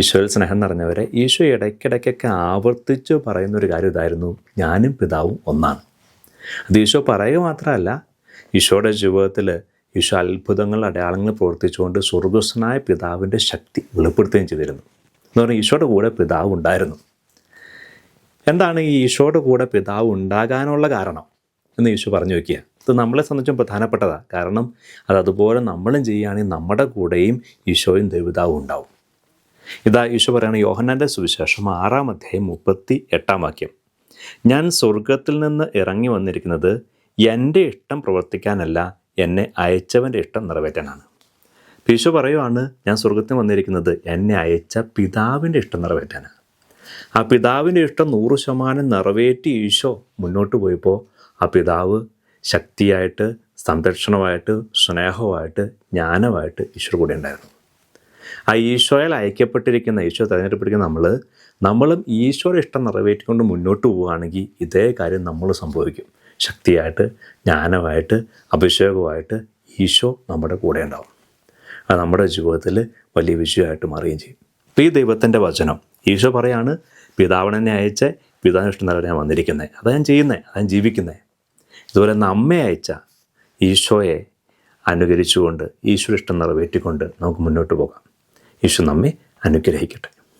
ഈശോയിൽ സ്നേഹം നിറഞ്ഞവരെ ഈശോ ഇടയ്ക്കിടയ്ക്കൊക്കെ ആവർത്തിച്ച് പറയുന്നൊരു കാര്യം ഇതായിരുന്നു. ഞാനും പിതാവും ഒന്നാണ്. അത് ഈശോ പറയുക മാത്രമല്ല ഈശോയുടെ ജീവിതത്തിൽ ഈശോ അത്ഭുതങ്ങൾ അടയാളങ്ങൾ പ്രവർത്തിച്ചുകൊണ്ട് സ്വർഗസ്വനായ പിതാവിന്റെ ശക്തി വെളിപ്പെടുത്തുകയും ചെയ്തിരുന്നു. എന്ന് പറഞ്ഞാൽ ഈശോയുടെ കൂടെ പിതാവ് ഉണ്ടായിരുന്നു. എന്താണ് ഈ ഈശോയുടെ കൂടെ പിതാവ് ഉണ്ടാകാനുള്ള കാരണം എന്ന് ഈശോ പറഞ്ഞു നോക്കിയ? ഇത് നമ്മളെ സംബന്ധിച്ചും പ്രധാനപ്പെട്ടതാണ് കാരണം അത് അതുപോലെ നമ്മളും ചെയ്യുകയാണെങ്കിൽ നമ്മുടെ കൂടെയും ഈശോയും ദൈവതാവും ഉണ്ടാവും. ഇതാ ഈശോ പറയുന്ന യോഹന്നാന്റെ സുവിശേഷം ആറാം അധ്യായം മുപ്പത്തി എട്ടാം വാക്യം. ഞാൻ സ്വർഗത്തിൽ നിന്ന് ഇറങ്ങി വന്നിരിക്കുന്നത് എന്റെ ഇഷ്ടം പ്രവർത്തിക്കാനല്ല എന്നെ അയച്ചവന്റെ ഇഷ്ടം നിറവേറ്റാനാണ്. ഈശോ പറയുവാണ് ഞാൻ സ്വർഗത്തിൽ വന്നിരിക്കുന്നത് എന്നെ അയച്ച പിതാവിന്റെ ഇഷ്ടം നിറവേറ്റാനാണ്. ആ പിതാവിന്റെ ഇഷ്ടം നൂറ് ശതമാനം നിറവേറ്റി ഈശോ മുന്നോട്ട് പോയപ്പോൾ ആ പിതാവ് ശക്തിയായിട്ട് സംരക്ഷണമായിട്ട് സ്നേഹമായിട്ട് ജ്ഞാനമായിട്ട് ഈശ്വർ കൂടെ ഉണ്ടായിരുന്നു. ആ ഈശോയിൽ അയക്കപ്പെട്ടിരിക്കുന്ന ഈശോ തിരഞ്ഞെടുപ്പിരിക്കുന്ന നമ്മൾ നമ്മളും ഈശോയുടെ ഇഷ്ടം നിറവേറ്റിക്കൊണ്ട് മുന്നോട്ട് പോവുകയാണെങ്കിൽ ഇതേ കാര്യം നമ്മൾ സംഭവിക്കും. ശക്തിയായിട്ട് ജ്ഞാനമായിട്ട് അഭിഷേകമായിട്ട് ഈശോ നമ്മുടെ കൂടെ ഉണ്ടാവും. അത് നമ്മുടെ ജീവിതത്തിൽ വലിയ വിജയമായിട്ട് മാറുകയും ചെയ്യും. അപ്പോൾ ഈ ദൈവത്തിന്റെ വചനം. ഈശോ പറയാണ് പിതാവിനെ അയച്ച നല്ല ഞാൻ വന്നിരിക്കുന്നത് അതാ ഞാൻ ചെയ്യുന്നത് അതാ ഞാൻ ജീവിക്കുന്നത് ഇതുപോലെ നമ്മെ അയച്ച ഈശോയെ അനുകരിച്ചുകൊണ്ട് ഈശോ ഇഷ്ടം നിറവേറ്റിക്കൊണ്ട് നമുക്ക് മുന്നോട്ട് പോകാം. ഈശോ നമ്മെ അനുഗ്രഹിക്കട്ടെ.